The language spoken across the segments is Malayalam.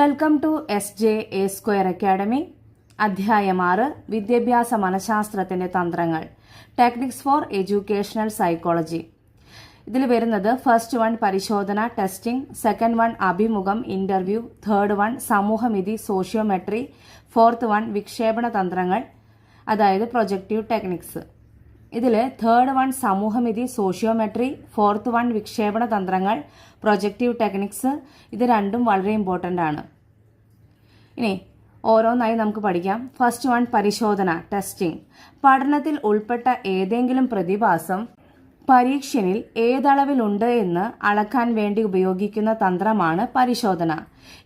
Welcome to S J A square academy അധ്യായം ആറ് വിദ്യാഭ്യാസ മനഃശാസ്ത്രത്തിന്റെ തന്ത്രങ്ങൾ ടെക്നിക്സ് ഫോർ എഡ്യൂക്കേഷണൽ സൈക്കോളജി. ഇതിൽ വരുന്നത് ഫസ്റ്റ് വൺ പരിശോധന ടെസ്റ്റിംഗ് സെക്കൻഡ് വൺ അഭിമുഖം ഇന്റർവ്യൂ തേർഡ് വൺ സമൂഹമിതി സോഷ്യോമെട്രി ഫോർത്ത് വൺ വിക്ഷേപണ തന്ത്രങ്ങൾ അതായത് പ്രൊജക്റ്റീവ് ടെക്നിക്സ്. ഇതിൽ തേർഡ് വൺ സമൂഹമിതി സോഷ്യോമെട്രി ഫോർത്ത് വൺ വിക്ഷേപണ തന്ത്രങ്ങൾ പ്രൊജക്റ്റീവ് ടെക്നിക്സ് ഇത് രണ്ടും വളരെ ഇമ്പോർട്ടന്റ് ആണ്. ഇനി ഓരോന്നായി നമുക്ക് പഠിക്കാം. ഫസ്റ്റ് വൺ പരിശോധന ടെസ്റ്റിംഗ് പഠനത്തിൽ ഉൾപ്പെട്ട ഏതെങ്കിലും പ്രതിഭാസം പരീക്ഷനിൽ ഏതളവിലുണ്ട് എന്ന് അളക്കാൻ വേണ്ടി ഉപയോഗിക്കുന്ന തന്ത്രമാണ് പരിശോധന.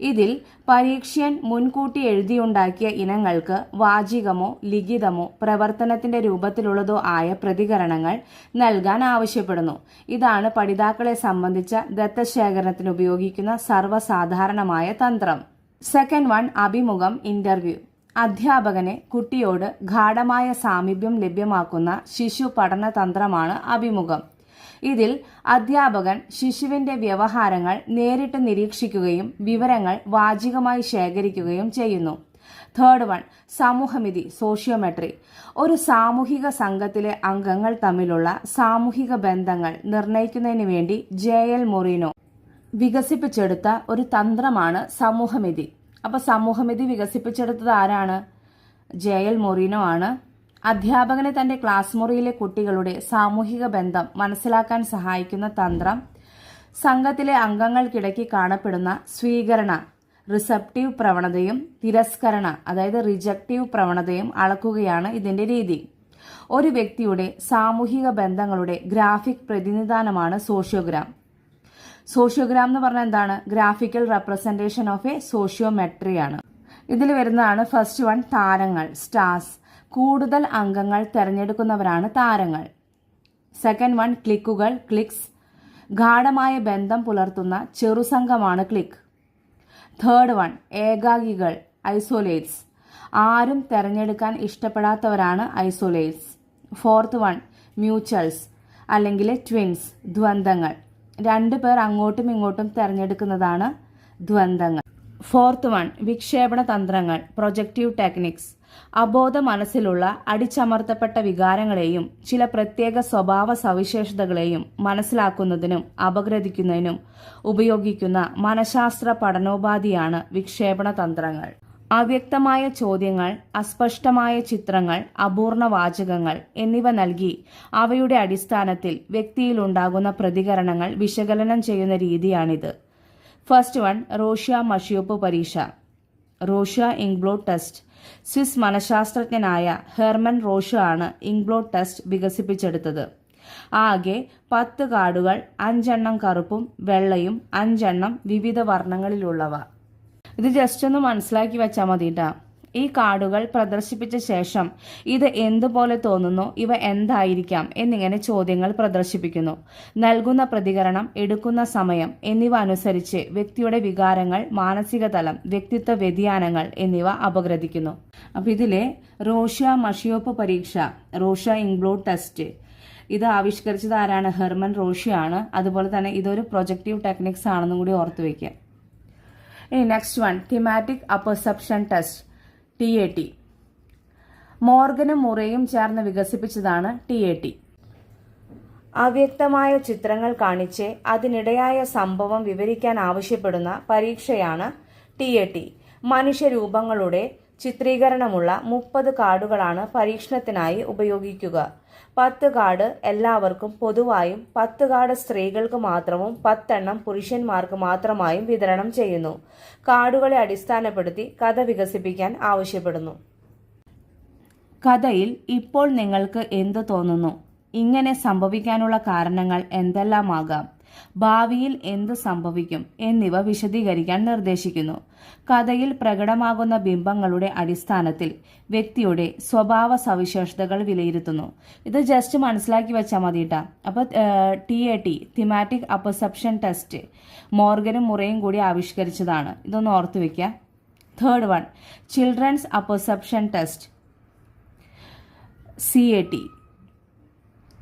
ഇതിൽ പരീക്ഷയൻ മുൻകൂട്ടി എഴുതിയുണ്ടാക്കിയ ഇനങ്ങൾക്ക് വാചികമോ ലിഖിതമോ പ്രവർത്തനത്തിന്റെ രൂപത്തിലുള്ളതോ ആയ പ്രതികരണങ്ങൾ നൽകാൻ ആവശ്യപ്പെടുന്നു. ഇതാണ് പഠിതാക്കളെ സംബന്ധിച്ച ദത്തശേഖരണത്തിന് ഉപയോഗിക്കുന്ന സർവസാധാരണമായ തന്ത്രം. സെക്കൻഡ് വൺ അഭിമുഖം ഇന്റർവ്യൂ. അധ്യാപകന് കുട്ടിയോട് ഗാഠമായ സാമീപ്യം ലഭ്യമാക്കുന്ന ശിശു പഠന തന്ത്രമാണ് അഭിമുഖം. ഇതിൽ അധ്യാപകൻ ശിശുവിന്റെ വ്യവഹാരങ്ങൾ നേരിട്ട് നിരീക്ഷിക്കുകയും വിവരങ്ങൾ വാചികമായി ശേഖരിക്കുകയും ചെയ്യുന്നു. തേർഡ് വൺ സാമൂഹമിതി സോഷ്യോമെട്രി ഒരു സാമൂഹിക സംഘത്തിലെ അംഗങ്ങൾ തമ്മിലുള്ള സാമൂഹിക ബന്ധങ്ങൾ നിർണയിക്കുന്നതിന് വേണ്ടി ജെ എൽ മൊറീനോ വികസിപ്പിച്ചെടുത്ത ഒരു തന്ത്രമാണ് സമൂഹമിതി. അപ്പൊ സമൂഹമിതി വികസിപ്പിച്ചെടുത്തത് ആരാണ്? ജെ എൽ മൊറീനോ ആണ്. അധ്യാപകനെ തന്റെ ക്ലാസ് മുറിയിലെ കുട്ടികളുടെ സാമൂഹിക ബന്ധം മനസ്സിലാക്കാൻ സഹായിക്കുന്ന തന്ത്രം. സംഘത്തിലെ അംഗങ്ങൾക്കിടയ്ക്ക് കാണപ്പെടുന്ന സ്വീകരണ റിസപ്റ്റീവ് പ്രവണതയും തിരസ്കരണ അതായത് റിജക്റ്റീവ് പ്രവണതയും അളക്കുകയാണ് ഇതിന്റെ രീതി. ഒരു വ്യക്തിയുടെ സാമൂഹിക ബന്ധങ്ങളുടെ ഗ്രാഫിക് പ്രതിനിധാനമാണ് സോഷ്യോഗ്രാം. സോഷ്യോഗ്രാം എന്ന് പറഞ്ഞാൽ എന്താണ്? Graphical representation of a sociometry ആണ്. ഇതിൽ വരുന്നതാണ് ഫസ്റ്റ് വൺ താരങ്ങൾ സ്റ്റാർസ്. കൂടുതൽ അംഗങ്ങൾ തിരഞ്ഞെടുക്കുന്നവരാണ് താരങ്ങൾ. സെക്കൻഡ് വൺ ക്ലിക്കുകൾ ക്ലിക്സ്. ഗാഠമായ ബന്ധം പുലർത്തുന്ന ചെറുസംഘമാണ് ക്ലിക്ക്. തേർഡ് വൺ ഏകാഗികൾ ഐസോലേറ്റ്സ്. ആരും തിരഞ്ഞെടുക്കാൻ ഇഷ്ടപ്പെടാത്തവരാണ് ഐസോലേറ്റ്സ്. ഫോർത്ത് വൺ മ്യൂച്വൽസ് അല്ലെങ്കിൽ ട്വിൻസ് ദ്വന്ദ്ങ്ങൾ രണ്ടു പേർ അങ്ങോട്ടും ഇങ്ങോട്ടും തിരഞ്ഞെടുക്കുന്നതാണ് ദ്വന്ദ്ങ്ങൾ ഫോർത്ത് വൺ വിക്ഷേപണ തന്ത്രങ്ങൾ പ്രൊജക്റ്റീവ് ടെക്നിക്സ് അബോധ മനസ്സിലുള്ള അടിച്ചമർത്തപ്പെട്ട വികാരങ്ങളെയും ചില പ്രത്യേക സ്വഭാവ സവിശേഷതകളെയും മനസ്സിലാക്കുന്നതിനും അപഗ്രഥിക്കുന്നതിനും ഉപയോഗിക്കുന്ന മനഃശാസ്ത്ര പഠനോപാധിയാണ് വിക്ഷേപണ തന്ത്രങ്ങൾ. അവ്യക്തമായ ചോദ്യങ്ങൾ അസ്പഷ്ടമായ ചിത്രങ്ങൾ അപൂർണ വാചകങ്ങൾ എന്നിവ നൽകി അവയുടെ അടിസ്ഥാനത്തിൽ വ്യക്തിയിലുണ്ടാകുന്ന പ്രതികരണങ്ങൾ വിശകലനം ചെയ്യുന്ന രീതിയാണിത്. ഫസ്റ്റ് വൺ റോഷ്യ മഷിയോപ്പ് പരീക്ഷ. Rorschach inkblot test. സ്വിസ് മനഃശാസ്ത്രജ്ഞനായ ഹെർമൻ റോഷ്യ ആണ് ഇംഗ്ലോ ടെസ്റ്റ് വികസിപ്പിച്ചെടുത്തത്. ആകെ പത്ത് കാർഡുകൾ അഞ്ചെണ്ണം കറുപ്പും വെള്ളയും അഞ്ചെണ്ണം വിവിധ വർണങ്ങളിലുള്ളവ. ഇത് ജസ്റ്റ് ഒന്ന് മനസ്സിലാക്കി വെച്ചാൽ മതി ഈ കാർഡുകൾ പ്രദർശിപ്പിച്ച ശേഷം ഇത് എന്തുപോലെ തോന്നുന്നു ഇവ എന്തായിരിക്കാം എന്നിങ്ങനെ ചോദ്യങ്ങൾ പ്രദർശിപ്പിക്കുന്നു. നൽകുന്ന പ്രതികരണം എടുക്കുന്ന സമയം എന്നിവ അനുസരിച്ച് വ്യക്തിയുടെ വികാരങ്ങൾ മാനസിക തലം വ്യക്തിത്വ വ്യതിയാനങ്ങൾ എന്നിവ അപഗ്രഥിക്കുന്നു. അപ്പൊ ഇതിലെ റോഷ്യ മഷിയോപ്പ് പരീക്ഷ റോഷ്യ ഇൻക്ലൂഡ് ടെസ്റ്റ് ഇത് ആവിഷ്കരിച്ചത് ആരാണ്? ഹെർമൻ റോഷ്യ ആണ് അതുപോലെ തന്നെ ഇതൊരു പ്രൊജക്റ്റീവ് ടെക്നിക്സ് ആണെന്നും കൂടി ഓർത്തു ഇനി next one thematic apperception test T A T മോർഗനും മുറയും ചേർന്ന് വികസിപ്പിച്ചതാണ് ടി എ ടി അവ്യക്തമായ ചിത്രങ്ങൾ കാണിച്ച് അതിനിടയായ സംഭവം വിവരിക്കാൻ ആവശ്യപ്പെടുന്ന പരീക്ഷയാണ് ടി എ ടി മനുഷ്യരൂപങ്ങളുടെ ചിത്രീകരണമുള്ള മുപ്പത് കാർഡുകളാണ് പരീക്ഷണത്തിനായി ഉപയോഗിക്കുക. പത്ത് കാർഡ് എല്ലാവർക്കും പൊതുവായും പത്ത് കാർഡ് സ്ത്രീകൾക്ക് മാത്രവും പത്തെണ്ണം പുരുഷന്മാർക്ക് മാത്രമായും വിതരണം ചെയ്യുന്നു. കാടുകളെ അടിസ്ഥാനപ്പെടുത്തി കഥ വികസിപ്പിക്കാൻ ആവശ്യപ്പെടുന്നു. കഥയിൽ ഇപ്പോൾ നിങ്ങൾക്ക് എന്തു തോന്നുന്നു? ഇങ്ങനെ സംഭവിക്കാനുള്ള കാരണങ്ങൾ എന്തെല്ലാമാകാം? ഭാവിയിൽ എന്ത് സംഭവിക്കും എന്നിവ വിശദീകരിക്കാൻ നിർദ്ദേശിക്കുന്നു. കഥയിൽ പ്രകടമാകുന്ന ബിംബങ്ങളുടെ അടിസ്ഥാനത്തിൽ വ്യക്തിയുടെ സ്വഭാവ സവിശേഷതകൾ വിലയിരുത്തുന്നു. ഇത് ജസ്റ്റ് മനസ്സിലാക്കി വെച്ചാൽ മതി കേട്ടാ അപ്പോൾ T A T thematic apperception test മോർഗനും മുറയും കൂടി ആവിഷ്കരിച്ചതാണ്. ഇതൊന്ന് ഓർത്തു വെക്കാം third one children's apperception test C A T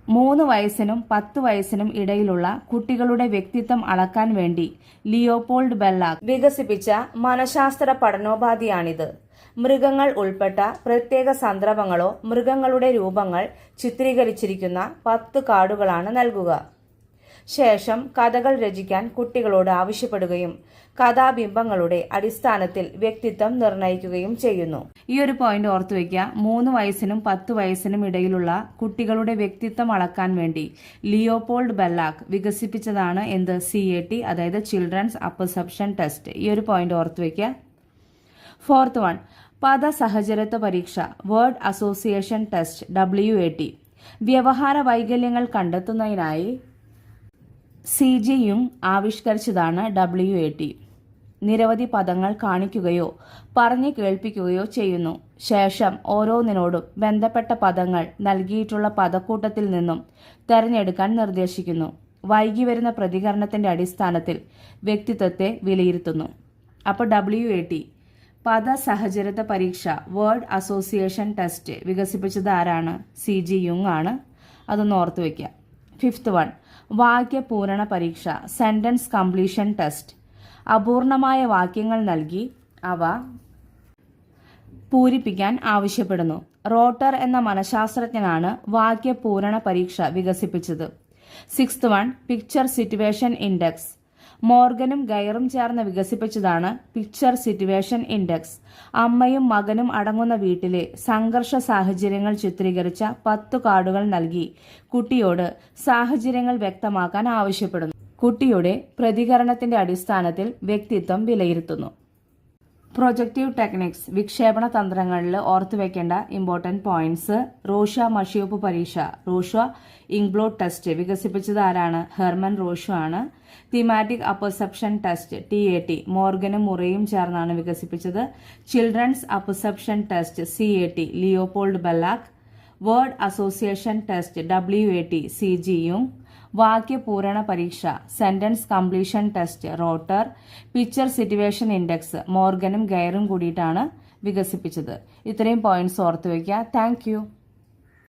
മൂന്ന് വയസ്സിനും പത്ത് വയസ്സിനും ഇടയിലുള്ള കുട്ടികളുടെ വ്യക്തിത്വം അളക്കാൻ വേണ്ടി ലിയോപോൾഡ് ബെല്ലാക് വികസിപ്പിച്ച മനഃശാസ്ത്ര പഠനോപാധിയാണിത്. മൃഗങ്ങൾ ഉൾപ്പെട്ട പ്രത്യേക സന്ദർഭങ്ങളോ മൃഗങ്ങളുടെ രൂപങ്ങൾ ചിത്രീകരിച്ചിരിക്കുന്ന പത്ത് കാർഡുകളാണ് നൽകുക. ശേഷം കഥകൾ രചിക്കാൻ കുട്ടികളോട് ആവശ്യപ്പെടുകയും കഥാബിംബങ്ങളുടെ അടിസ്ഥാനത്തിൽ വ്യക്തിത്വം നിർണയിക്കുകയും ചെയ്യുന്നു. ഈ ഒരു പോയിന്റ് ഓർത്തു വയ്ക്കുക. മൂന്ന് വയസ്സിനും പത്ത് വയസ്സിനും ഇടയിലുള്ള കുട്ടികളുടെ വ്യക്തിത്വം അളക്കാൻ വേണ്ടി ലിയോപോൾഡ് ബെല്ലാക്ക് വികസിപ്പിച്ചതാണ് എന്ത്? സി എ ടി അതായത് ചിൽഡ്രൻസ് അപ്പർസെപ്ഷൻ ടെസ്റ്റ് ഈ ഒരു പോയിന്റ് ഓർത്തു വയ്ക്കുക. ഫോർത്ത് വൺ പദ സഹചരത്വ പരീക്ഷ word association test W A T വ്യവഹാര വൈകല്യങ്ങൾ കണ്ടെത്തുന്നതിനായി സി ജിയും ആവിഷ്കരിച്ചതാണ് ഡബ്ല്യു എ ടി നിരവധി പദങ്ങൾ കാണിക്കുകയോ പറഞ്ഞു കേൾപ്പിക്കുകയോ ചെയ്യുന്നു. ശേഷം ഓരോന്നിനോടും ബന്ധപ്പെട്ട പദങ്ങൾ നൽകിയിട്ടുള്ള പദക്കൂട്ടത്തിൽ നിന്നും തെരഞ്ഞെടുക്കാൻ നിർദ്ദേശിക്കുന്നു. വൈകി വരുന്ന പ്രതികരണത്തിന്റെ അടിസ്ഥാനത്തിൽ വ്യക്തിത്വത്തെ വിലയിരുത്തുന്നു. അപ്പോൾ ഡബ്ല്യു എ ടി പദ സഹചരത പരീക്ഷ വേർഡ് അസോസിയേഷൻ ടെസ്റ്റ് വികസിപ്പിച്ചത് ആരാണ്? സി ജി യുങ് ആണ്. അതൊന്ന് ഓർത്തു വയ്ക്കുക ഫിഫ്ത്ത് വൺ. വാക്യ പൂരണ പരീക്ഷ സെന്റൻസ് കംപ്ലീഷൻ ടെസ്റ്റ് അപൂർണമായ വാക്യങ്ങൾ നൽകി അവ പൂരിപ്പിക്കാൻ ആവശ്യപ്പെടുന്നു. റോട്ടർ എന്ന മനഃശാസ്ത്രജ്ഞനാണ് വാക്യപൂരണ പരീക്ഷ വികസിപ്പിച്ചത്. Sixth one picture situation index മോർഗനും ഗയറും ചേർന്ന് വികസിപ്പിച്ചതാണ് പിക്ചർ സിറ്റുവേഷൻ ഇൻഡെക്സ്. അമ്മയും മകനും അടങ്ങുന്ന വീട്ടിലെ സംഘർഷ സാഹചര്യങ്ങൾ ചിത്രീകരിച്ച പത്തു കാർഡുകൾ നൽകി. കുട്ടിയോട് സാഹചര്യങ്ങൾ വ്യക്തമാക്കാൻ ആവശ്യപ്പെടുന്നു. കുട്ടിയുടെ പ്രതികരണത്തിന്റെ അടിസ്ഥാനത്തിൽ വ്യക്തിത്വം വിലയിരുത്തുന്നു. പ്രൊജക്റ്റീവ് ടെക്നിക്സ് വിക്ഷേപണ തന്ത്രങ്ങളിൽ ഓർത്തുവെക്കേണ്ട ഇമ്പോർട്ടന്റ് പോയിന്റ്സ് റോഷ മഷിയോപ്പ് പരീക്ഷ റോഷ ഇംഗ്ലോഡ് ടെസ്റ്റ് വികസിപ്പിച്ചത് ആരാണ്? ഹെർമൻ റോഷു ആണ്. Thematic apperception test T A T മോർഗനും മുറയും ചേർന്നാണ് വികസിപ്പിച്ചത്. Children's apperception test C A T Leopold Bellak word association test W A T C G യുങ് വാക്യപൂരണ പരീക്ഷ sentence completion test Rotter picture situation index മോർഗനും ഗയറും കൂടിയിട്ടാണ് വികസിപ്പിച്ചത്. ഇത്രയും പോയിന്റ്സ് ഓർത്തു വയ്ക്കുക താങ്ക്